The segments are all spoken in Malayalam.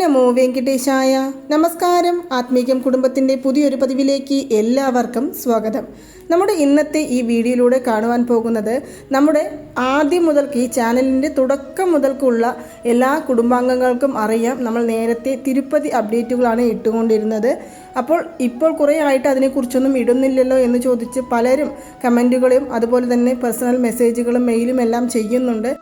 നമോ വെങ്കിടേശായ നമസ്കാരം. ആത്മീകം കുടുംബത്തിന്റെ പുതിയൊരു പതിവിലേക്ക് എല്ലാവർക്കും സ്വാഗതം. നമ്മുടെ ഇന്നത്തെ ഈ വീഡിയോയിലൂടെ കാണുവാൻ പോകുന്നത് നമ്മുടെ ആദ്യം മുതൽക്ക് ഈ ചാനലിന്റെ തുടക്കം മുതൽക്കുള്ള എല്ലാ കുടുംബാംഗങ്ങൾക്കും അറിയാം. നമ്മൾ നേരത്തെ തിരുപ്പതി അപ്ഡേറ്റുകളാണ് ഇട്ടുകൊണ്ടിരുന്നത്. അപ്പോൾ ഇപ്പോൾ കുറേ ആയിട്ട് അതിനെക്കുറിച്ചൊന്നും ഇടുന്നില്ലല്ലോ എന്ന് ചോദിച്ച് പലരും കമന്റുകളും അതുപോലെ തന്നെ പേഴ്സണൽ മെസ്സേജുകളും മെയിലും എല്ലാം ചെയ്യുന്നുണ്ട്.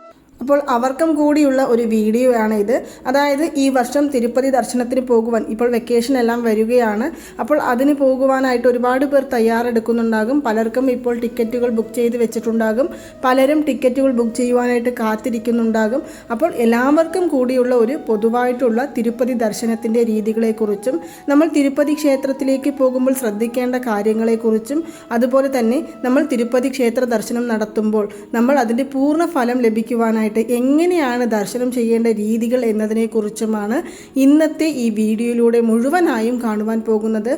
അപ്പോൾ അവർക്കും കൂടിയുള്ള ഒരു വീഡിയോ ആണ് ഇത്. അതായത് ഈ വർഷം തിരുപ്പതി ദർശനത്തിന് പോകുവാൻ ഇപ്പോൾ വെക്കേഷൻ എല്ലാം വരികയാണ്. അപ്പോൾ അതിന് പോകുവാനായിട്ട് ഒരുപാട് പേർ തയ്യാറെടുക്കുന്നുണ്ടാകും. പലർക്കും ഇപ്പോൾ ടിക്കറ്റുകൾ ബുക്ക് ചെയ്ത് വെച്ചിട്ടുണ്ടാകും. പലരും ടിക്കറ്റുകൾ ബുക്ക് ചെയ്യുവാനായിട്ട് കാത്തിരിക്കുന്നുണ്ടാകും. അപ്പോൾ എല്ലാവർക്കും കൂടിയുള്ള ഒരു പൊതുവായിട്ടുള്ള തിരുപ്പതി ദർശനത്തിന്റെ രീതികളെക്കുറിച്ചും നമ്മൾ തിരുപ്പതി ക്ഷേത്രത്തിലേക്ക് പോകുമ്പോൾ ശ്രദ്ധിക്കേണ്ട കാര്യങ്ങളെക്കുറിച്ചും അതുപോലെ തന്നെ നമ്മൾ തിരുപ്പതി ക്ഷേത്ര ദർശനം നടത്തുമ്പോൾ നമ്മൾ അതിന്റെ പൂർണ ഫലം ലഭിക്കുവാനായിട്ട് എങ്ങനെയാണ് ദർശനം ചെയ്യേണ്ട രീതികൾ എന്നതിനെക്കുറിച്ചുമാണ് ഇന്നത്തെ ഈ വീഡിയോയിലൂടെ മുഴുവനായും കാണുവാൻ പോകുന്നത്.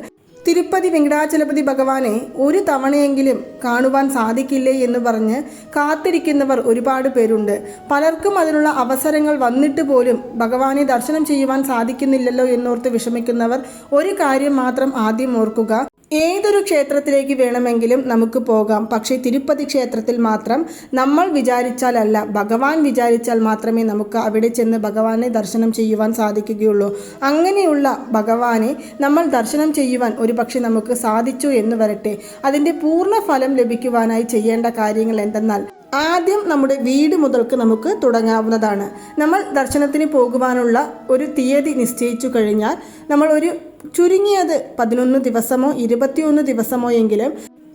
തിരുപ്പതി വെങ്കടാചലപതി ഭഗവാനെ ഒരു തവണയെങ്കിലും കാണുവാൻ സാധിക്കില്ലേ എന്ന് പറഞ്ഞ് കാത്തിരിക്കുന്നവർ ഒരുപാട് പേരുണ്ട്. പലർക്കും അതിനുള്ള അവസരങ്ങൾ വന്നിട്ട് പോലും ഭഗവാനെ ദർശനം ചെയ്യുവാൻ സാധിക്കുന്നില്ലല്ലോ എന്നോർത്ത് വിഷമിക്കുന്നവർ ഒരു കാര്യം മാത്രം ആദ്യം ഓർക്കുക. ഏതൊരു ക്ഷേത്രത്തിലേക്ക് വേണമെങ്കിലും നമുക്ക് പോകാം. പക്ഷേ തിരുപ്പതി ക്ഷേത്രത്തിൽ മാത്രം നമ്മൾ വിചാരിച്ചാലല്ല ഭഗവാൻ വിചാരിച്ചാൽ മാത്രമേ നമുക്ക് അവിടെ ചെന്ന് ഭഗവാനെ ദർശനം ചെയ്യുവാൻ സാധിക്കുകയുള്ളൂ. അങ്ങനെയുള്ള ഭഗവാനെ നമ്മൾ ദർശനം ചെയ്യുവാൻ ഒരു നമുക്ക് സാധിച്ചു എന്ന് വരട്ടെ. അതിന്റെ പൂർണ ഫലം ലഭിക്കുവാനായി ചെയ്യേണ്ട കാര്യങ്ങൾ എന്തെന്നാൽ ആദ്യം നമ്മുടെ വീട് മുതൽക്ക് നമുക്ക് തുടങ്ങാവുന്നതാണ്. നമ്മൾ ദർശനത്തിന് പോകുവാനുള്ള ഒരു തീയതി നിശ്ചയിച്ചു കഴിഞ്ഞാൽ നമ്മൾ ഒരു ചുരുങ്ങിയത് പതിനൊന്ന് ദിവസമോ ഇരുപത്തിയൊന്ന് ദിവസമോ എങ്കിലും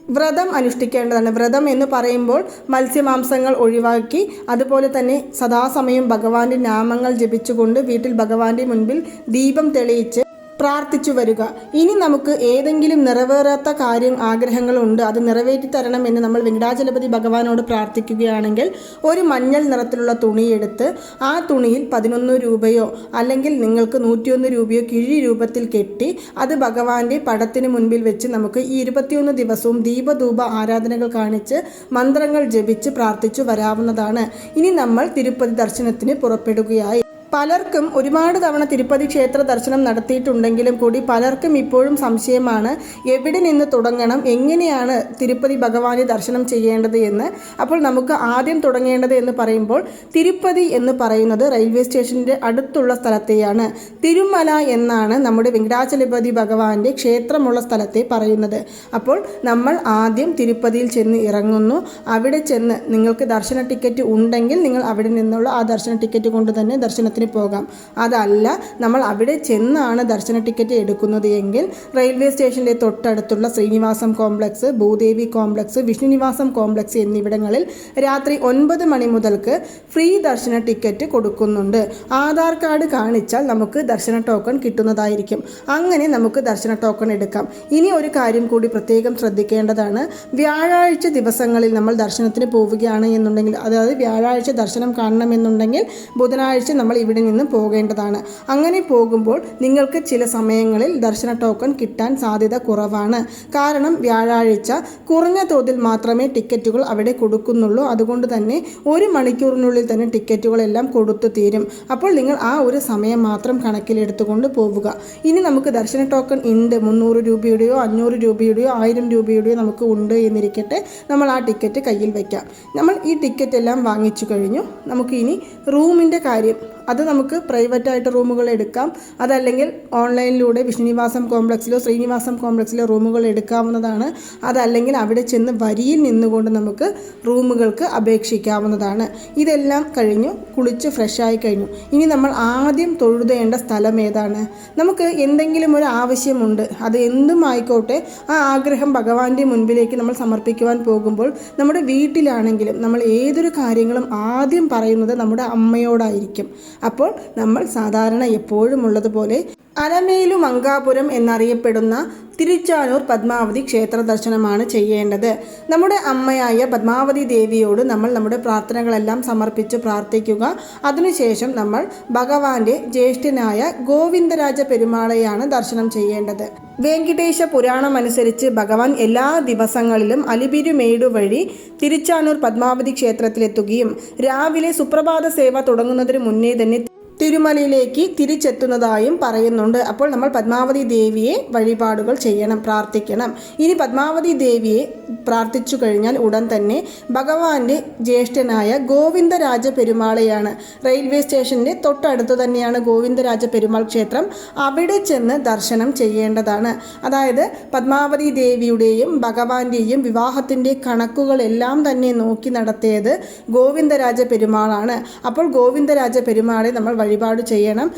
വ്രതം അനുഷ്ഠിക്കേണ്ടതാണ്. വ്രതം എന്ന് പറയുമ്പോൾ മത്സ്യമാംസങ്ങൾ ഒഴിവാക്കി അതുപോലെ തന്നെ സദാസമയം ഭഗവാന്റെ നാമങ്ങൾ ജപിച്ചുകൊണ്ട് വീട്ടിൽ ഭഗവാന്റെ മുൻപിൽ ദീപം തെളിയിച്ച് പ്രാർത്ഥിച്ചു വരിക. ഇനി നമുക്ക് ഏതെങ്കിലും നിറവേറാത്ത കാര്യം ആഗ്രഹങ്ങളുണ്ട് അത് നിറവേറ്റി തരണം എന്ന് നമ്മൾ വെങ്കടാചലപതി ഭഗവാനോട് പ്രാർത്ഥിക്കുകയാണെങ്കിൽ ഒരു മഞ്ഞൾ നിറത്തിലുള്ള തുണിയെടുത്ത് ആ തുണിയിൽ പതിനൊന്ന് രൂപയോ അല്ലെങ്കിൽ നിങ്ങൾക്ക് നൂറ്റിയൊന്ന് രൂപയോ കിഴി രൂപത്തിൽ കെട്ടി അത് ഭഗവാന്റെ പടത്തിന് മുൻപിൽ വെച്ച് നമുക്ക് ഈ ഇരുപത്തിയൊന്ന് ദിവസവും ദീപധൂപ ആരാധനകൾ കാണിച്ച് മന്ത്രങ്ങൾ ജപിച്ച് പ്രാർത്ഥിച്ചു വരാവുന്നതാണ്. ഇനി നമ്മൾ തിരുപ്പതി ദർശനത്തിന് പുറപ്പെടുകയായി. പലർക്കും ഒരുപാട് തവണ തിരുപ്പതി ക്ഷേത്ര ദർശനം നടത്തിയിട്ടുണ്ടെങ്കിലും കൂടി പലർക്കും ഇപ്പോഴും സംശയമാണ് എവിടെ നിന്ന് തുടങ്ങണം എങ്ങനെയാണ് തിരുപ്പതി ഭഗവാനെ ദർശനം ചെയ്യേണ്ടത് എന്ന്. അപ്പോൾ നമുക്ക് ആദ്യം തുടങ്ങേണ്ടത് എന്ന് പറയുമ്പോൾ തിരുപ്പതി എന്ന് പറയുന്നത് റെയിൽവേ സ്റ്റേഷന്റെ അടുത്തുള്ള സ്ഥലത്തെയാണ്. തിരുമല എന്നാണ് നമ്മുടെ വെങ്കടാചലപതി ഭഗവാന്റെ ക്ഷേത്രമുള്ള സ്ഥലത്തെ പറയുന്നത്. അപ്പോൾ നമ്മൾ ആദ്യം തിരുപ്പതിയിൽ ചെന്ന് ഇറങ്ങുന്നു. അവിടെ ചെന്ന് നിങ്ങൾക്ക് ദർശന ടിക്കറ്റ് ഉണ്ടെങ്കിൽ നിങ്ങൾ അവിടെ നിന്നുള്ള ആ ദർശന ടിക്കറ്റ് കൊണ്ട് തന്നെ ദർശനത്തിന് പോകാം. അതല്ല നമ്മൾ അവിടെ ചെന്നാണ് ദർശന ടിക്കറ്റ് എടുക്കുന്നത് എങ്കിൽ റെയിൽവേ സ്റ്റേഷന്റെ തൊട്ടടുത്തുള്ള Srinivasam complex Bhudevi complex Vishnunivasam complex എന്നിവിടങ്ങളിൽ രാത്രി ഒൻപത് മണി മുതൽക്ക് ഫ്രീ ദർശന ടിക്കറ്റ് കൊടുക്കുന്നുണ്ട്. ആധാർ കാർഡ് കാണിച്ചാൽ നമുക്ക് ദർശന ടോക്കൺ കിട്ടുന്നതായിരിക്കും. അങ്ങനെ നമുക്ക് ദർശന ടോക്കൺ എടുക്കാം. ഇനി ഒരു കാര്യം കൂടി പ്രത്യേകം ശ്രദ്ധിക്കേണ്ടതാണ്. വ്യാഴാഴ്ച ദിവസങ്ങളിൽ നമ്മൾ ദർശനത്തിന് പോവുകയാണ് എന്നുണ്ടെങ്കിൽ അതായത് വ്യാഴാഴ്ച ദർശനം കാണണമെന്നുണ്ടെങ്കിൽ ബുധനാഴ്ച നമ്മൾ ഇവിടെ നിന്ന് പോകേണ്ടതാണ്. അങ്ങനെ പോകുമ്പോൾ നിങ്ങൾക്ക് ചില സമയങ്ങളിൽ ദർശന ടോക്കൺ കിട്ടാൻ സാധ്യത കുറവാണ്. കാരണം വ്യാഴാഴ്ച കുറഞ്ഞ തോതിൽ മാത്രമേ ടിക്കറ്റുകൾ അവിടെ കൊടുക്കുന്നുള്ളൂ. അതുകൊണ്ട് തന്നെ ഒരു മണിക്കൂറിനുള്ളിൽ തന്നെ ടിക്കറ്റുകളെല്ലാം കൊടുത്തു തീരും. അപ്പോൾ നിങ്ങൾ ആ ഒരു സമയം മാത്രം കണക്കിലെടുത്തുകൊണ്ട് പോവുക. ഇനി നമുക്ക് ദർശന ടോക്കൺ ഉണ്ട്. മുന്നൂറ് രൂപയുടെയോ അഞ്ഞൂറ് രൂപയുടെയോ ആയിരം രൂപയുടെയോ നമുക്ക് ഉണ്ട് എന്നിരിക്കട്ടെ നമ്മൾ ആ ടിക്കറ്റ് കയ്യിൽ വയ്ക്കാം. നമ്മൾ ഈ ടിക്കറ്റ് എല്ലാം വാങ്ങിച്ചു കഴിഞ്ഞു. നമുക്ക് ഇനി റൂമിന്റെ കാര്യം അത് നമുക്ക് പ്രൈവറ്റായിട്ട് റൂമുകൾ എടുക്കാം. അതല്ലെങ്കിൽ ഓൺലൈനിലൂടെ വിഷ്ണുനിവാസം കോംപ്ലക്സിലോ ശ്രീനിവാസം കോംപ്ലക്സിലോ റൂമുകൾ എടുക്കാവുന്നതാണ്. അതല്ലെങ്കിൽ അവിടെ ചെന്ന് വരിയിൽ നിന്നുകൊണ്ട് നമുക്ക് റൂമുകൾക്ക് അപേക്ഷിക്കാവുന്നതാണ്. ഇതെല്ലാം കഴിഞ്ഞു കുളിച്ച് ഫ്രഷായി കഴിഞ്ഞു. ഇനി നമ്മൾ ആദ്യം തൊഴുതേണ്ട സ്ഥലം ഏതാണ്? നമുക്ക് എന്തെങ്കിലും ഒരു ആവശ്യമുണ്ട് അത് എന്തും ആയിക്കോട്ടെ ആ ആഗ്രഹം ഭഗവാന്റെ മുൻപിലേക്ക് നമ്മൾ സമർപ്പിക്കുവാൻ പോകുമ്പോൾ നമ്മുടെ വീട്ടിലാണെങ്കിലും നമ്മൾ ഏതൊരു കാര്യങ്ങളും ആദ്യം പറയുന്നത് നമ്മുടെ അമ്മയോടായിരിക്കും. അപ്പോൾ നമ്മൾ സാധാരണ എപ്പോഴും ഉള്ളതുപോലെ അലമേലു മങ്കാപുരം എന്നറിയപ്പെടുന്ന തിരുച്ചാനൂർ പത്മാവതി ക്ഷേത്ര ദർശനമാണ് ചെയ്യേണ്ടത്. നമ്മുടെ അമ്മയായ പത്മാവതി ദേവിയോട് നമ്മൾ നമ്മുടെ പ്രാർത്ഥനകളെല്ലാം സമർപ്പിച്ച് പ്രാർത്ഥിക്കുക. അതിനുശേഷം നമ്മൾ ഭഗവാന്റെ ജ്യേഷ്ഠനായ ഗോവിന്ദരാജ പെരുമാളെയാണ് ദർശനം ചെയ്യേണ്ടത്. വെങ്കിടേശ പുരാണം അനുസരിച്ച് ഭഗവാൻ എല്ലാ ദിവസങ്ങളിലും അലിപിരുമേടു വഴി തിരുച്ചാനൂർ പത്മാവതി ക്ഷേത്രത്തിലെത്തുകയും രാവിലെ സുപ്രഭാത സേവ തുടങ്ങുന്നതിന് മുന്നേ തന്നെ തിരുമലയിലേക്ക് തിരിച്ചെത്തുന്നതായും പറയുന്നുണ്ട്. അപ്പോൾ നമ്മൾ പത്മാവതി ദേവിയെ വഴിപാടുകൾ ചെയ്യണം പ്രാർത്ഥിക്കണം. ഇനി പത്മാവതി ദേവിയെ പ്രാർത്ഥിച്ചു കഴിഞ്ഞാൽ ഉടൻ തന്നെ ഭഗവാന്റെ ജ്യേഷ്ഠനായ ഗോവിന്ദരാജ പെരുമാളെയാണ് റെയിൽവേ സ്റ്റേഷന്റെ തൊട്ടടുത്ത് തന്നെയാണ് ഗോവിന്ദരാജ പെരുമാൾ ക്ഷേത്രം. അവിടെ ചെന്ന് ദർശനം ചെയ്യേണ്ടതാണ്. അതായത് പത്മാവതി ദേവിയുടെയും ഭഗവാന്റെയും വിവാഹത്തിന്റെ കണക്കുകളെല്ലാം തന്നെ നോക്കി നടത്തിയത് ഗോവിന്ദരാജ പെരുമാളാണ് അപ്പോൾ ഗോവിന്ദരാജ പെരുമാളെ നമ്മൾ വഴിപാട് ചെയ്യണം.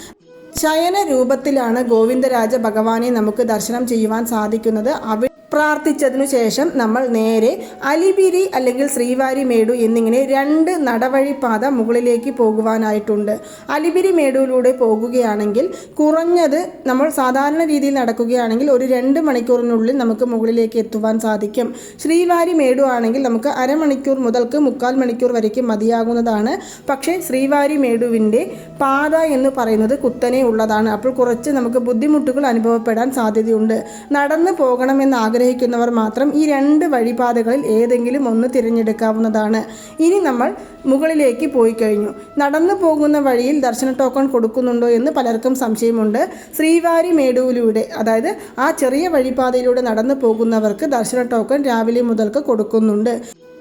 ശയന രൂപത്തിലാണ് ഗോവിന്ദരാജ ഭഗവാനെ നമുക്ക് ദർശനം ചെയ്യുവാൻ സാധിക്കുന്നത്. അവ പ്രാർത്ഥിച്ചതിനു ശേഷം നമ്മൾ നേരെ അലിബിരി അല്ലെങ്കിൽ ശ്രീവാരി മേടു എന്നിങ്ങനെ രണ്ട് നടവഴി പാത മുകളിലേക്ക് പോകുവാനായിട്ടുണ്ട്. അലിബിരി മേടുവിലൂടെ പോകുകയാണെങ്കിൽ കുറഞ്ഞത് നമ്മൾ സാധാരണ രീതിയിൽ നടക്കുകയാണെങ്കിൽ ഒരു രണ്ട് മണിക്കൂറിനുള്ളിൽ നമുക്ക് മുകളിലേക്ക് എത്തുവാൻ സാധിക്കും. ശ്രീവാരി മേടു ആണെങ്കിൽ നമുക്ക് അരമണിക്കൂർ മുതൽക്ക് മുക്കാൽ മണിക്കൂർ വരയ്ക്കും മതിയാകുന്നതാണ്. പക്ഷേ ശ്രീവാരി മേടുവിന്റെ പാത എന്ന് പറയുന്നത് കുത്തനെ ഉള്ളതാണ്. അപ്പോൾ കുറച്ച് നമുക്ക് ബുദ്ധിമുട്ടുകൾ അനുഭവപ്പെടാൻ സാധ്യതയുണ്ട്. നടന്നു പോകണമെന്ന് ആഗ്രഹിക്കുന്നവർ മാത്രം ഈ രണ്ട് വഴിപാതകളിൽ ഏതെങ്കിലും ഒന്ന് തിരഞ്ഞെടുക്കാവുന്നതാണ്. ഇനി നമ്മൾ മുകളിലേക്ക് പോയി കഴിഞ്ഞു. നടന്നു പോകുന്ന വഴിയിൽ ദർശന ടോക്കൺ കൊടുക്കുന്നുണ്ടോ എന്ന് പലർക്കും സംശയമുണ്ട്. ശ്രീവാരി മേടുവിലൂടെ അതായത് ആ ചെറിയ വഴിപാതയിലൂടെ നടന്നു പോകുന്നവർക്ക് ദർശന ടോക്കൺ രാവിലെ മുതൽക്ക് കൊടുക്കുന്നുണ്ട്.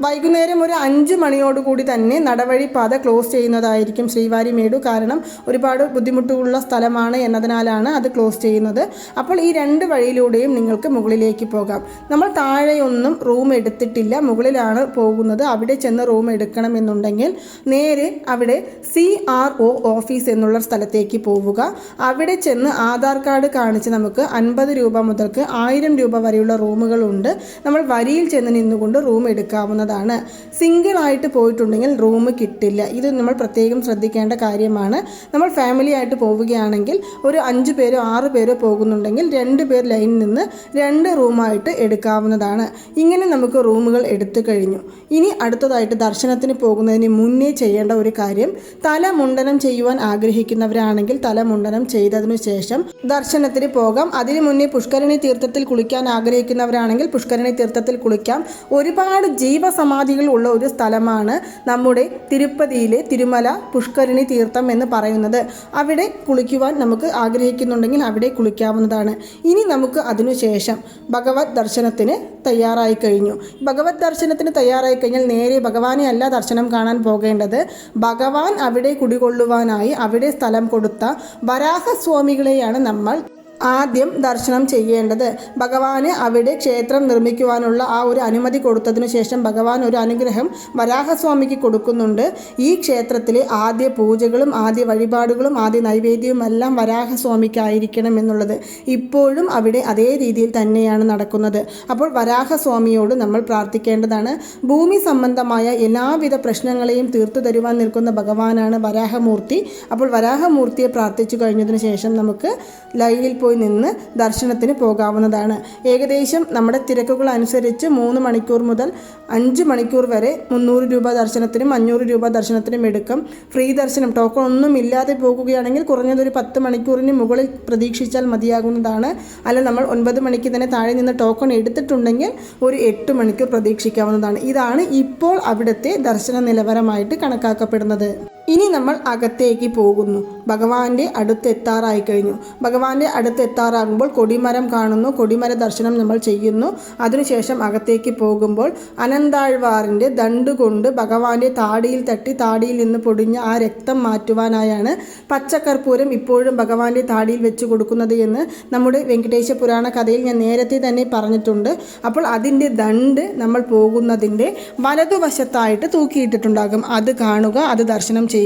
വൈകുന്നേരം ഒരു അഞ്ച് മണിയോടുകൂടി തന്നെ നടവഴി പാത ക്ലോസ് ചെയ്യുന്നതായിരിക്കും ശ്രീവാരി മേടു. കാരണം ഒരുപാട് ബുദ്ധിമുട്ടുള്ള സ്ഥലമാണ് എന്നതിനാലാണ് അത് ക്ലോസ് ചെയ്യുന്നത്. അപ്പോൾ ഈ രണ്ട് വഴിയിലൂടെയും നിങ്ങൾക്ക് മുകളിലേക്ക് പോകാം. നമ്മൾ താഴെയൊന്നും റൂം എടുത്തിട്ടില്ല. മുകളിലാണ് പോകുന്നത്. അവിടെ ചെന്ന് റൂം എടുക്കണം എന്നുണ്ടെങ്കിൽ നേരെ അവിടെ സി ആർ ഒ ഓഫീസ് എന്നുള്ള സ്ഥലത്തേക്ക് പോവുക. അവിടെ ചെന്ന് ആധാർ കാർഡ് കാണിച്ച് നമുക്ക് അൻപത് രൂപ മുതൽക്ക് ആയിരം രൂപ വരെയുള്ള റൂമുകളുണ്ട്. നമ്മൾ വരിയിൽ ചെന്ന് നിന്നുകൊണ്ട് റൂം എടുക്കാവുന്നതാണ്. സിംഗിൾ ആയിട്ട് പോയിട്ടുണ്ടെങ്കിൽ റൂം കിട്ടില്ല. ഇത് നമ്മൾ പ്രത്യേകം ശ്രദ്ധിക്കേണ്ട കാര്യമാണ്. നമ്മൾ ഫാമിലി ആയിട്ട് പോവുകയാണെങ്കിൽ ഒരു അഞ്ച് പേരോ ആറ് പേരോ പോകുന്നുണ്ടെങ്കിൽ രണ്ട് പേർ ലൈനിൽ നിന്ന് രണ്ട് റൂമായിട്ട് എടുക്കാവുന്നതാണ്. ഇങ്ങനെ നമുക്ക് റൂമുകൾ എടുത്തു കഴിഞ്ഞു. ഇനി അടുത്തതായിട്ട് ദർശനത്തിന് പോകുന്നതിന് മുന്നേ ചെയ്യേണ്ട ഒരു കാര്യം തല മുണ്ടനം ചെയ്യുവാൻ ആഗ്രഹിക്കുന്നവരാണെങ്കിൽ തല മുണ്ടനം ചെയ്തതിനു ശേഷം ദർശനത്തിന് പോകാം. അതിനു മുന്നേ പുഷ്കരണി തീർത്ഥത്തിൽ കുളിക്കാൻ ആഗ്രഹിക്കുന്നവരാണെങ്കിൽ പുഷ്കരണി തീർത്ഥത്തിൽ കുളിക്കാം. ഒരുപാട് ജീവസമാധികൾ ഉള്ള ഒരു സ്ഥലമാണ് നമ്മുടെ തിരുപ്പതിയിലെ തിരുമല പുഷ്കരണി തീർത്ഥം എന്ന് പറയുന്നത്. അവിടെ കുളിക്കുവാൻ നമുക്ക് ആഗ്രഹിക്കുന്നുണ്ടെങ്കിൽ അവിടെ കുളിക്കാവുന്നതാണ്. ഇനി നമുക്ക് അതിനുശേഷം ഭഗവത് ദർശനത്തിന് തയ്യാറായി കഴിഞ്ഞു. ഭഗവത് ദർശനത്തിന് തയ്യാറായി കഴിഞ്ഞാൽ നേരെ ഭഗവാനെ അല്ല ദർശനം കാണാൻ പോകേണ്ടത്. ഭഗവാൻ അവിടെ കുടികൊള്ളുവാനായി അവിടെ സ്ഥലം കൊടുത്ത വരാഹസ്വാമികളെയാണ് നമ്മൾ ആദ്യം ദർശനം ചെയ്യേണ്ടത്. ഭഗവാന് അവിടെ ക്ഷേത്രം നിർമ്മിക്കുവാനുള്ള ആ ഒരു അനുമതി കൊടുത്തതിനു ശേഷം ഭഗവാൻ ഒരു അനുഗ്രഹം വരാഹസ്വാമിക്ക് കൊടുക്കുന്നുണ്ട്. ഈ ക്ഷേത്രത്തിലെ ആദ്യ പൂജകളും ആദ്യ വഴിപാടുകളും ആദ്യ നൈവേദ്യവും എല്ലാം വരാഹസ്വാമിക്കായിരിക്കണം എന്നുള്ളത് ഇപ്പോഴും അവിടെ അതേ രീതിയിൽ തന്നെയാണ് നടക്കുന്നത്. അപ്പോൾ വരാഹസ്വാമിയോട് നമ്മൾ പ്രാർത്ഥിക്കേണ്ടതാണ്. ഭൂമി സംബന്ധമായ എല്ലാവിധ പ്രശ്നങ്ങളെയും തീർത്തു തരുവാൻ നിൽക്കുന്ന ഭഗവാനാണ് വരാഹമൂർത്തി. അപ്പോൾ വരാഹമൂർത്തിയെ പ്രാർത്ഥിച്ചു കഴിഞ്ഞതിന് ശേഷം നമുക്ക് ലൈവിൽ പോയി നിന്ന് ദർശനത്തിന് പോകാവുന്നതാണ്. ഏകദേശം നമ്മുടെ തിരക്കുകൾ അനുസരിച്ച് മൂന്ന് മണിക്കൂർ മുതൽ അഞ്ച് മണിക്കൂർ വരെ മുന്നൂറ് രൂപ ദർശനത്തിനും അഞ്ഞൂറ് രൂപ ദർശനത്തിനും എടുക്കും. ഫ്രീ ദർശനം ടോക്കൺ ഒന്നും ഇല്ലാതെ പോകുകയാണെങ്കിൽ കുറഞ്ഞതൊരു പത്ത് മണിക്കൂറിന് മുകളിൽ പ്രതീക്ഷിച്ചാൽ മതിയാകുന്നതാണ്. അല്ല നമ്മൾ ഒൻപത് മണിക്ക് തന്നെ താഴെ നിന്ന് ടോക്കൺ എടുത്തിട്ടുണ്ടെങ്കിൽ ഒരു എട്ട് മണിക്കൂർ പ്രതീക്ഷിക്കാവുന്നതാണ്. ഇതാണ് ഇപ്പോൾ അവിടുത്തെ ദർശന നിലവാരമായിട്ട് കണക്കാക്കപ്പെടുന്നത്. ഇനി നമ്മൾ അകത്തേക്ക് പോകുന്നു. ഭഗവാന്റെ അടുത്തെത്താറായി കഴിഞ്ഞു. ഭഗവാന്റെ അടുത്ത് എത്താറാകുമ്പോൾ കൊടിമരം കാണുന്നു. കൊടിമര ദർശനം നമ്മൾ ചെയ്യുന്നു. അതിനുശേഷം അകത്തേക്ക് പോകുമ്പോൾ അനന്താഴ്വാറിന്റെ ദണ്ട് കൊണ്ട് ഭഗവാന്റെ താടിയിൽ തട്ടി താടിയിൽ നിന്ന് പൊടിഞ്ഞ ആ രക്തം മാറ്റുവാനായാണ് പച്ചക്കർപ്പൂരം ഇപ്പോഴും ഭഗവാന്റെ താടിയിൽ വെച്ച് കൊടുക്കുന്നത് എന്ന് നമ്മുടെ വെങ്കടേശ പുരാണ കഥയിൽ ഞാൻ നേരത്തെ തന്നെ പറഞ്ഞിട്ടുണ്ട്. അപ്പോൾ അതിന്റെ ദണ്ട് നമ്മൾ പോകുന്നതിന്റെ വലതുവശത്തായിട്ട് തൂക്കിയിട്ടിട്ടുണ്ടാകും. അത് കാണുക അത് ദർശനം ചെയ്യുക.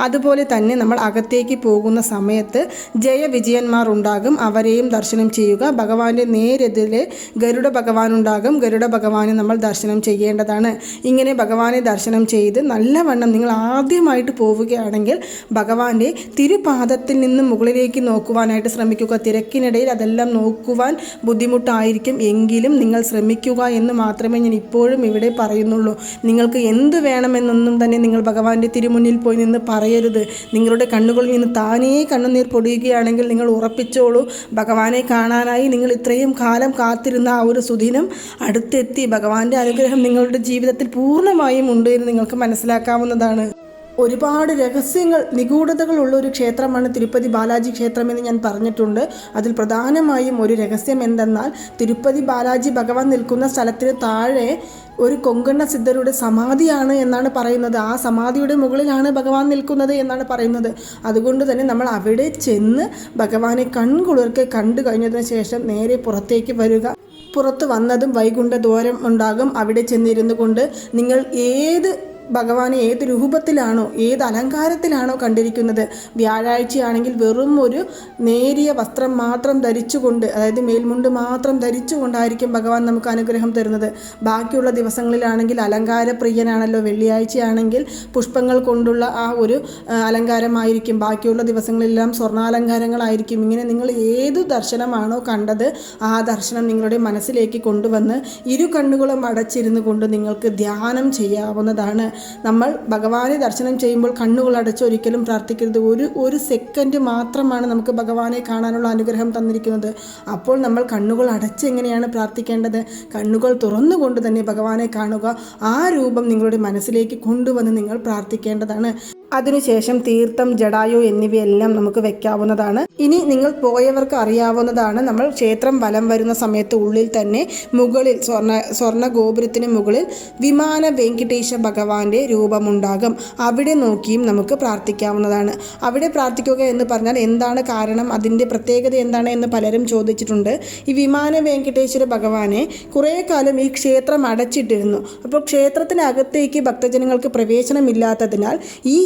അതുപോലെ തന്നെ നമ്മൾ അകത്തേക്ക് പോകുന്ന സമയത്ത് ജയവിജയന്മാർ ഉണ്ടാകും അവരെയും ദർശനം ചെയ്യുക. ഭഗവാന്റെ നേരെതിരെ ഗരുഡ ഭഗവാൻ ഉണ്ടാകും ഗരുഡ ഭഗവാനെ നമ്മൾ ദർശനം ചെയ്യേണ്ടതാണ്. ഇങ്ങനെ ഭഗവാനെ ദർശനം ചെയ്ത് നല്ലവണ്ണം നിങ്ങൾ ആദ്യമായിട്ട് പോവുകയാണെങ്കിൽ ഭഗവാന്റെ തിരുപാദത്തിൽ നിന്ന് മുകളിലേക്ക് നോക്കുവാനായിട്ട് ശ്രമിക്കുക. തിരക്കിനിടയിൽ അതെല്ലാം നോക്കുവാൻ ബുദ്ധിമുട്ടായിരിക്കും. എങ്കിലും നിങ്ങൾ ശ്രമിക്കുക എന്ന് മാത്രമേ ഞാൻ ഇപ്പോഴും ഇവിടെ പറയുന്നുള്ളൂ. നിങ്ങൾക്ക് എന്ത് വേണമെന്നൊന്നും തന്നെ നിങ്ങൾ ഭഗവാന്റെ തിരുമുന്നിൽ പോയി നിന്ന് പറയരുത്. നിങ്ങളുടെ കണ്ണുകളിൽ നിന്ന് താനേ കണ്ണുനീർ പൊടിയുകയാണെങ്കിൽ നിങ്ങൾ ഉറപ്പിച്ചോളൂ. ഭഗവാനെ കാണാനായി നിങ്ങൾ ഇത്രയും കാലം കാത്തിരുന്ന ആ ഒരു സുദിനം അടുത്തെത്തി. ഭഗവാന്റെ അനുഗ്രഹം നിങ്ങളുടെ ജീവിതത്തിൽ പൂർണമായും ഉണ്ട് എന്ന് നിങ്ങൾക്ക് മനസ്സിലാക്കാവുന്നതാണ്. ഒരുപാട് രഹസ്യങ്ങൾ നിഗൂഢതകളുള്ള ഒരു ക്ഷേത്രമാണ് തിരുപ്പതി ബാലാജി ക്ഷേത്രം എന്ന് ഞാൻ പറഞ്ഞിട്ടുണ്ട്. അതിൽ പ്രധാനമായും ഒരു രഹസ്യം എന്തെന്നാൽ തിരുപ്പതി ബാലാജി ഭഗവാൻ നിൽക്കുന്ന സ്ഥലത്തിന് താഴെ ഒരു കൊങ്കണ്ണ സിദ്ധരുടെ സമാധിയാണ് എന്നാണ് പറയുന്നത്. ആ സമാധിയുടെ മുകളിലാണ് ഭഗവാൻ നിൽക്കുന്നത് എന്നാണ് പറയുന്നത്. അതുകൊണ്ട് തന്നെ നമ്മൾ അവിടെ ചെന്ന് ഭഗവാനെ കൺകുളിർക്കെ കണ്ടു കഴിഞ്ഞതിന് ശേഷം നേരെ പുറത്തേക്ക് വരിക. പുറത്ത് വന്നതും വൈകുണ്ഠ ദ്വാരം ഉണ്ടാകും. അവിടെ ചെന്നിരുന്നു കൊണ്ട് നിങ്ങൾ ഏത് ഭഗവാനെ ഏത് രൂപത്തിലാണോ ഏത് അലങ്കാരത്തിലാണോ കണ്ടിരിക്കുന്നത്. വ്യാഴാഴ്ചയാണെങ്കിൽ വെറും ഒരു നേരിയ വസ്ത്രം മാത്രം ധരിച്ചുകൊണ്ട് അതായത് മേൽമുണ്ട് മാത്രം ധരിച്ചുകൊണ്ടായിരിക്കും ഭഗവാൻ നമുക്ക് അനുഗ്രഹം തരുന്നത്. ബാക്കിയുള്ള ദിവസങ്ങളിലാണെങ്കിൽ അലങ്കാരപ്രിയനാണല്ലോ വെള്ളിയാഴ്ചയാണെങ്കിൽ പുഷ്പങ്ങൾ കൊണ്ടുള്ള ആ ഒരു അലങ്കാരമായിരിക്കും. ബാക്കിയുള്ള ദിവസങ്ങളെല്ലാം സ്വർണാലങ്കാരങ്ങളായിരിക്കും. ഇങ്ങനെ നിങ്ങൾ ഏതു ദർശനമാണോ കണ്ടത് ആ ദർശനം നിങ്ങളുടെ മനസ്സിലേക്ക് കൊണ്ടുവന്ന് ഇരു കണ്ണുകളും അടച്ചിരുന്നു കൊണ്ട് നിങ്ങൾക്ക് ധ്യാനം ചെയ്യാവുന്നതാണ്. നമ്മൾ ഭഗവാനെ ദർശനം ചെയ്യുമ്പോൾ കണ്ണുകൾ അടച്ച് ഒരിക്കലും പ്രാർത്ഥിക്കരുത്. ഒരു ഒരു സെക്കൻഡ് മാത്രമാണ് നമുക്ക് ഭഗവാനെ കാണാനുള്ള അനുഗ്രഹം തന്നിരിക്കുന്നത്. അപ്പോൾ നമ്മൾ കണ്ണുകൾ അടച്ച് എങ്ങനെയാണ് പ്രാർത്ഥിക്കേണ്ടത്? കണ്ണുകൾ തുറന്നുകൊണ്ട് തന്നെ ഭഗവാനെ കാണുക. ആ രൂപം നിങ്ങളുടെ മനസ്സിലേക്ക് കൊണ്ടുവന്ന് നിങ്ങൾ പ്രാർത്ഥിക്കേണ്ടതാണ്. അതിനുശേഷം തീർത്ഥം ജടായു എന്നിവയെല്ലാം നമുക്ക് വെക്കാവുന്നതാണ്. ഇനി നിങ്ങൾ പോയവർക്ക് അറിയാവുന്നതാണ്. നമ്മൾ ക്ഷേത്രം വലം വരുന്ന സമയത്ത് ഉള്ളിൽ തന്നെ മുകളിൽ സ്വർണ സ്വർണ ഗോപുരത്തിന് മുകളിൽ വിമാന വെങ്കിടേശ ഭഗവാന്റെ രൂപമുണ്ടാകും. അവിടെ നോക്കിയും നമുക്ക് പ്രാർത്ഥിക്കാവുന്നതാണ്. അവിടെ പ്രാർത്ഥിക്കുക എന്ന് പറഞ്ഞാൽ എന്താണ് കാരണം? അതിന്റെ പ്രത്യേകത എന്താണ് എന്ന് പലരും ചോദിച്ചിട്ടുണ്ട്. ഈ വിമാന വെങ്കടേശ്വര ഭഗവാനെ കുറേ കാലം ഈ ക്ഷേത്രം അടച്ചിട്ടിരുന്നു. അപ്പോൾ ക്ഷേത്രത്തിനകത്തേക്ക് ഭക്തജനങ്ങൾക്ക് പ്രവേശനമില്ലാത്തതിനാൽ ഈ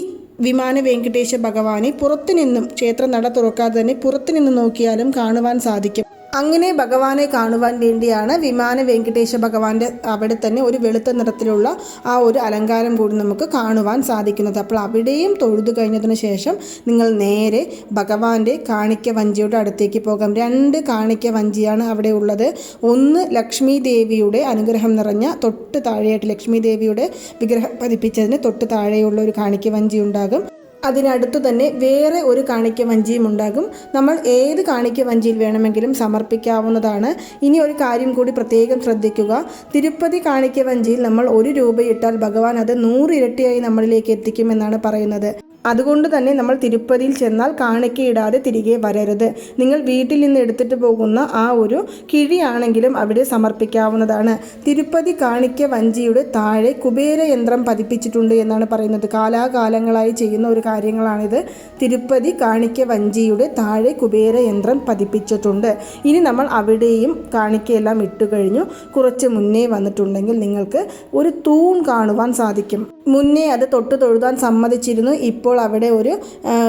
വിമാന വെങ്കടേശ്വര ഭഗവാനെ പുറത്തുനിന്നും ക്ഷേത്രം നട തുറക്കാതെ തന്നെ പുറത്തു നിന്ന് നോക്കിയാലും കാണുവാൻ സാധിക്കും. അങ്ങനെ ഭഗവാനെ കാണുവാൻ വേണ്ടിയാണ് വിമാന വെങ്കടേശ ഭഗവാന്റെ അവിടെ തന്നെ ഒരു വെളുത്ത നിറത്തിലുള്ള ആ ഒരു അലങ്കാരം കൂടി നമുക്ക് കാണുവാൻ സാധിക്കുന്നത്. അപ്പോൾ അവിടെയും തൊഴുതു കഴിഞ്ഞതിന് ശേഷം നിങ്ങൾ നേരെ ഭഗവാന്റെ കാണിക്ക വഞ്ചിയുടെ അടുത്തേക്ക് പോകാം. രണ്ട് കാണിക്ക വഞ്ചിയാണ് അവിടെ ഉള്ളത്. ഒന്ന് ലക്ഷ്മി ദേവിയുടെ അനുഗ്രഹം നിറഞ്ഞ തൊട്ട് താഴെയായിട്ട് ലക്ഷ്മി ദേവിയുടെ വിഗ്രഹം പതിപ്പിച്ചതിന് തൊട്ട് താഴെയുള്ള ഒരു കാണിക്ക വഞ്ചി ഉണ്ടാകും. അതിനടുത്തു തന്നെ വേറെ ഒരു കാണിക്ക വഞ്ചിയും ഉണ്ടാകും. നമ്മൾ ഏത് കാണിക്ക വഞ്ചിയിൽ വേണമെങ്കിലും സമർപ്പിക്കാവുന്നതാണ്. ഇനി ഒരു കാര്യം കൂടി പ്രത്യേകം ശ്രദ്ധിക്കുക. തിരുപ്പതി കാണിക്ക വഞ്ചിയിൽ നമ്മൾ ഒരു രൂപയിട്ടാൽ ഭഗവാൻ അത് നൂറിരട്ടിയായി നമ്മളിലേക്ക് എത്തിക്കുമെന്നാണ് പറയുന്നത്. അതുകൊണ്ട് തന്നെ നമ്മൾ തിരുപ്പതിയിൽ ചെന്നാൽ കാണിക്കയിടാതെ തിരികെ വരരുത്. നിങ്ങൾ വീട്ടിൽ നിന്ന് എടുത്തിട്ട് പോകുന്ന ആ ഒരു കിഴിയാണെങ്കിലും അവിടെ സമർപ്പിക്കാവുന്നതാണ്. തിരുപ്പതി കാണിക്ക വഞ്ചിയുടെ താഴെ കുബേര യന്ത്രം പതിപ്പിച്ചിട്ടുണ്ട് എന്നാണ് പറയുന്നത്. കാലാകാലങ്ങളായി ചെയ്യുന്ന ഒരു കാര്യങ്ങളാണിത്. തിരുപ്പതി കാണിക്ക വഞ്ചിയുടെ താഴെ കുബേര യന്ത്രം പതിപ്പിച്ചിട്ടുണ്ട്. ഇനി നമ്മൾ അവിടെയും കാണിക്കയെല്ലാം ഇട്ടു കഴിഞ്ഞു. കുറച്ച് മുന്നേ വന്നിട്ടുണ്ടെങ്കിൽ നിങ്ങൾക്ക് ഒരു തൂൺ കാണുവാൻ സാധിക്കും. മുന്നേ അത് തൊട്ട് തൊഴുതാൻ സമ്മതിച്ചിരുന്നു. ഇപ്പോൾ അവിടെ ഒരു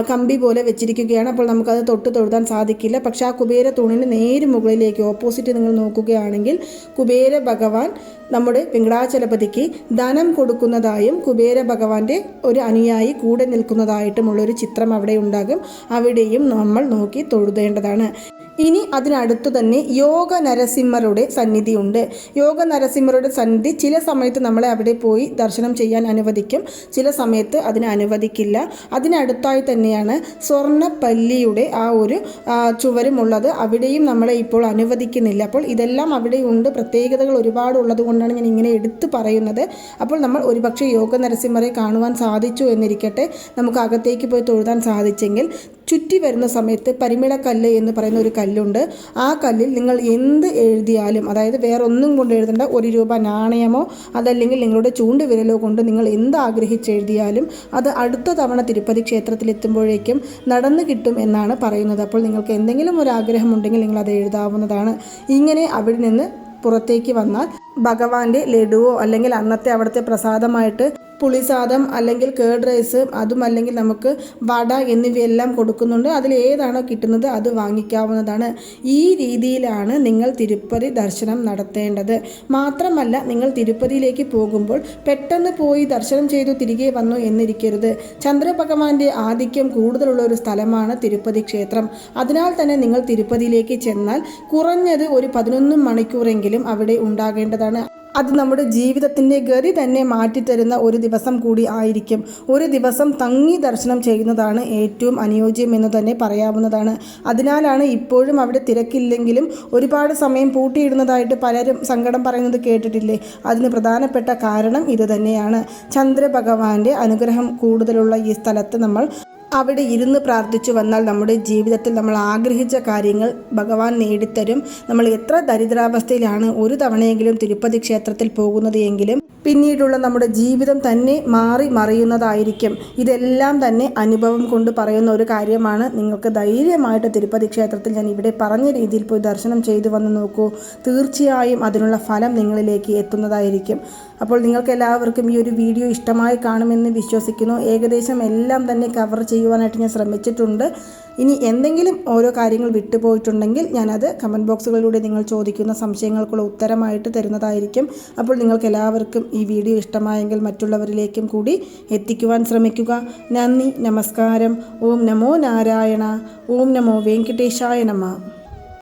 കമ്പി പോലെ വെച്ചിരിക്കുകയാണ്. അപ്പോൾ നമുക്കത് തൊട്ട് തൊഴുതാൻ സാധിക്കില്ല. പക്ഷേ ആ കുബേര തൂണിന് നേര് മുകളിലേക്ക് ഓപ്പോസിറ്റ് നിങ്ങൾ നോക്കുകയാണെങ്കിൽ കുബേര ഭഗവാൻ നമ്മുടെ വെങ്കടാചലപതിക്ക് ധനം കൊടുക്കുന്നതായും കുബേര ഭഗവാന്റെ ഒരു അനുയായി കൂടെ നിൽക്കുന്നതായിട്ടുമുള്ളൊരു ചിത്രം അവിടെ ഉണ്ടാകും. അവിടെയും നമ്മൾ നോക്കി തൊഴുതേണ്ടതാണ്. ഇനി അതിനടുത്തു തന്നെ യോഗ നരസിംഹരുടെ സന്നിധിയുണ്ട്. യോഗ നരസിംഹരുടെ സന്നിധി ചില സമയത്ത് നമ്മളെ അവിടെ പോയി ദർശനം ചെയ്യാൻ അനുവദിക്കും. ചില സമയത്ത് അതിന് അനുവദിക്കില്ല. അതിനടുത്തായി തന്നെയാണ് സ്വർണപ്പല്ലിയുടെ ആ ഒരു ചുവരുമുള്ളത്. അവിടെയും നമ്മളെ ഇപ്പോൾ അനുവദിക്കുന്നില്ല. അപ്പോൾ ഇതെല്ലാം അവിടെയുണ്ട് പ്രത്യേകതകൾ ഒരുപാട് ഉള്ളത് കൊണ്ടാണ് ഞാൻ ഇങ്ങനെ എടുത്തു പറയുന്നത്. അപ്പോൾ നമ്മൾ ഒരുപക്ഷെ യോഗ നരസിംഹരെ കാണുവാൻ സാധിച്ചു എന്നിരിക്കട്ടെ. നമുക്ക് അകത്തേക്ക് പോയി തൊഴുതാൻ സാധിച്ചെങ്കിൽ ചുറ്റി വരുന്ന സമയത്ത് പരിമിളക്കല്ല് എന്ന് പറയുന്ന ഒരു കല്ലുണ്ട്. ആ കല്ലിൽ നിങ്ങൾ എന്ത് എഴുതിയാലും അതായത് വേറെ ഒന്നും കൊണ്ട് എഴുതേണ്ട ഒരു രൂപ നാണയമോ അതല്ലെങ്കിൽ നിങ്ങളുടെ ചൂണ്ടുവിരലോ കൊണ്ട് നിങ്ങൾ എന്ത് ആഗ്രഹിച്ചെഴുതിയാലും അത് അടുത്ത തവണ തിരുപ്പതി ക്ഷേത്രത്തിൽ എത്തുമ്പോഴേക്കും നടന്നു കിട്ടും എന്നാണ് പറയുന്നത്. അപ്പോൾ നിങ്ങൾക്ക് എന്തെങ്കിലും ഒരു ആഗ്രഹമുണ്ടെങ്കിൽ നിങ്ങൾ അത് എഴുതാവുന്നതാണ്. ഇങ്ങനെ അവിടെ നിന്ന് പുറത്തേക്ക് വന്നാൽ ഭഗവാന്റെ ലഡുവോ അല്ലെങ്കിൽ അന്നത്തെ അവിടുത്തെ പ്രസാദമായിട്ട് പുളിസാദം അല്ലെങ്കിൽ കേർഡ് റൈസ് അതും അല്ലെങ്കിൽ നമുക്ക് വട എന്നിവയെല്ലാം കൊടുക്കുന്നുണ്ട്. അതിൽ ഏതാണോ കിട്ടുന്നത് അത് വാങ്ങിക്കാവുന്നതാണ്. ഈ രീതിയിലാണ് നിങ്ങൾ തിരുപ്പതി ദർശനം നടത്തേണ്ടത്. മാത്രമല്ല നിങ്ങൾ തിരുപ്പതിയിലേക്ക് പോകുമ്പോൾ പെട്ടെന്ന് പോയി ദർശനം ചെയ്തു തിരികെ വന്നു എന്നിരിക്കരുത്. ചന്ദ്രഭഗവാന്റെ ആധിക്യം കൂടുതലുള്ള ഒരു സ്ഥലമാണ് തിരുപ്പതി ക്ഷേത്രം. അതിനാൽ തന്നെ നിങ്ങൾ തിരുപ്പതിയിലേക്ക് ചെന്നാൽ കുറഞ്ഞത് ഒരു പതിനൊന്ന് മണിക്കൂറെങ്കിലും അവിടെ ഉണ്ടാകേണ്ടതാണ്. അത് നമ്മുടെ ജീവിതത്തിന്റെ ഗതി തന്നെ മാറ്റിത്തരുന്ന ഒരു ദിവസം കൂടി ആയിരിക്കും. ഒരു ദിവസം തങ്ങി ദർശനം ചെയ്യുന്നതാണ് ഏറ്റവും അനുയോജ്യം എന്ന് തന്നെ പറയാവുന്നതാണ്. അതിനാലാണ് ഇപ്പോഴും അവിടെ തിരക്കില്ലെങ്കിലും ഒരുപാട് സമയം പൂട്ടിയിടുന്നതായിട്ട് പലരും സങ്കടം പറയുന്നത് കേട്ടിട്ടില്ലേ? അതിന് പ്രധാനപ്പെട്ട കാരണം ഇത് തന്നെയാണ്. ചന്ദ്രഭഗവാന്റെ അനുഗ്രഹം കൂടുതലുള്ള ഈ സ്ഥലത്ത് നമ്മൾ അവിടെ ഇരുന്ന് പ്രാർത്ഥിച്ചു വന്നാൽ നമ്മുടെ ജീവിതത്തിൽ നമ്മൾ ആഗ്രഹിച്ച കാര്യങ്ങൾ ഭഗവാൻ നേടിത്തരും. നമ്മൾ എത്ര ദരിദ്രാവസ്ഥയിലാണ് ഒരു തവണയെങ്കിലും തിരുപ്പതി ക്ഷേത്രത്തിൽ പോകുന്നത് എങ്കിലും പിന്നീടുള്ള നമ്മുടെ ജീവിതം തന്നെ മാറി മറിയുന്നതായിരിക്കും. ഇതെല്ലാം തന്നെ അനുഭവം കൊണ്ട് പറയുന്ന ഒരു കാര്യമാണ്. നിങ്ങൾക്ക് ധൈര്യമായിട്ട് തിരുപ്പതി ക്ഷേത്രത്തിൽ ഞാൻ ഇവിടെ പറഞ്ഞ രീതിയിൽ പോയി ദർശനം ചെയ്തു വന്ന് നോക്കൂ. തീർച്ചയായും അതിനുള്ള ഫലം നിങ്ങളിലേക്ക് എത്തുന്നതായിരിക്കും. അപ്പോൾ നിങ്ങൾക്ക് എല്ലാവർക്കും ഈ ഒരു വീഡിയോ ഇഷ്ടമായി കാണുമെന്ന് വിശ്വസിക്കുന്നു. ഏകദേശം എല്ലാം തന്നെ കവർ ചെയ്യുവാനായിട്ട് ഞാൻ ശ്രമിച്ചിട്ടുണ്ട്. ഇനി എന്തെങ്കിലും ഓരോ കാര്യങ്ങൾ വിട്ടുപോയിട്ടുണ്ടെങ്കിൽ ഞാനത് കമന്റ് ബോക്സുകളിലൂടെ നിങ്ങൾ ചോദിക്കുന്ന സംശയങ്ങൾക്കുള്ള ഉത്തരമായിട്ട് തരുന്നതായിരിക്കും. അപ്പോൾ നിങ്ങൾക്ക് എല്ലാവർക്കും ഈ വീഡിയോ ഇഷ്ടമായെങ്കിൽ മറ്റുള്ളവരിലേക്കും കൂടി എത്തിക്കുവാൻ ശ്രമിക്കുക. നന്ദി നമസ്കാരം. ഓം നമോ നാരായണ. ഓം നമോ വെങ്കടേശായ നമ.